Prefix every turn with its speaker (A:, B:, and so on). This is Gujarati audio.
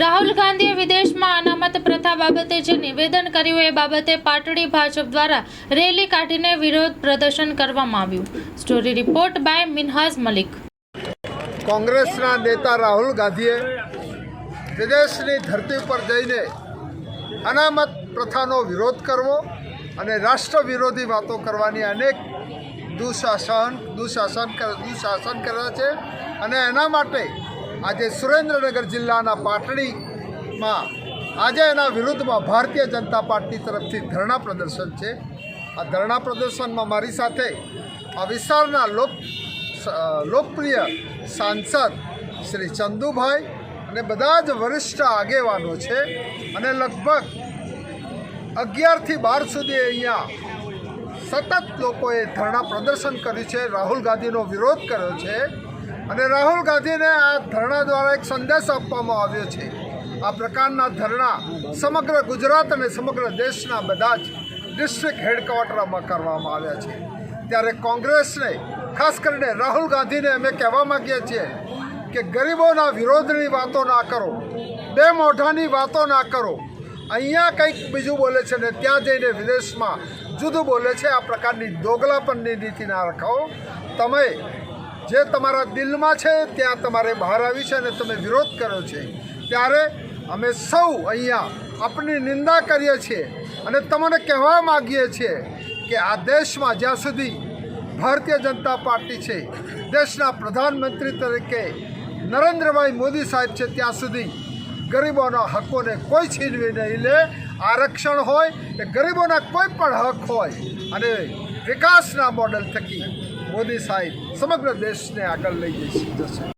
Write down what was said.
A: રાહુલ ગાંધીએ વિદેશમાં અનામત પ્રથા બાબતે જે નિવેદન કર્યું, એ બાબતે પાટડી ભાજપ દ્વારા રેલી કાઢીને વિરોધ પ્રદર્શન કરવામાં આવ્યું. Story report by Minhaz Malik.
B: કોંગ્રેસના નેતા રાહુલ ગાંધીએ વિદેશની ધરતી પર જઈને અનામત પ્રથાનો વિરોધ કરવો અને રાષ્ટ્ર વિરોધી વાતો કરવાની અનેક દુશાસન દુશાસન દુશાસન કરે છે અને એના માટે આજે સુરેન્દ્રનગર જિલ્લાના પાટડીમાં, આજે એના વિરુદ્ધમાં ભારતીય જનતા પાર્ટી તરફથી ધરણા પ્રદર્શન છે. આ ધરણા પ્રદર્શનમાં મારી સાથે આ વિસ્તારના લોક લોકપ્રિય સાંસદ શ્રી ચંદુભાઈ અને બધા જ વરિષ્ઠ આગેવાનો છે અને લગભગ અગિયારથી બાર સુધી અહીંયા સતત લોકોએ ધરણા પ્રદર્શન કર્યું છે. રાહુલ ગાંધીનો વિરોધ કર્યો છે. અને રાહુલ ગાંધીને આ ધરણા દ્વારા એક સંદેશ આપવામાં આવ્યો છે. આ પ્રકારના ધરણા સમગ્ર ગુજરાત અને સમગ્ર દેશના બધા જ ડિસ્ટ્રિક્ટ હેડક્વાર્ટરમાં કરવામાં આવ્યા છે. ત્યારે કોંગ્રેસને, ખાસ કરીને રાહુલ ગાંધીને અમે કહેવા માગીએ છીએ કે ગરીબોના વિરોધની વાતો ના કરો બે મોઢાની વાતો ના કરો. અહીંયા કંઈક બીજું બોલે છે ને ત્યાં જઈને વિદેશમાં જુદું બોલે છે. આ પ્રકારની દોગલાપનની નીતિ ના રખાવો તમે જે તમારા દિલમાં છે, ત્યાં તમારે બહાર આવી છે અને તમે વિરોધ કર્યો છે. ત્યારે અમે સૌ અહીંયા આપણી નિંદા કરીએ છીએ અને તમને કહેવા માગીએ છીએ કે આ દેશમાં જ્યાં સુધી ભારતીય જનતા પાર્ટી છે, દેશના પ્રધાનમંત્રી તરીકે નરેન્દ્રભાઈ મોદી સાહેબ છે, ત્યાં સુધી ગરીબોના હકોને કોઈ છીનવી નહીં લે. આરક્ષણ હોય કે ગરીબોના કોઈ પણ હક હોય અને વિકાસના મોડલ થકી મોદી સાહેબ સમગ્ર દેશને આગળ લઈ જઈ જશે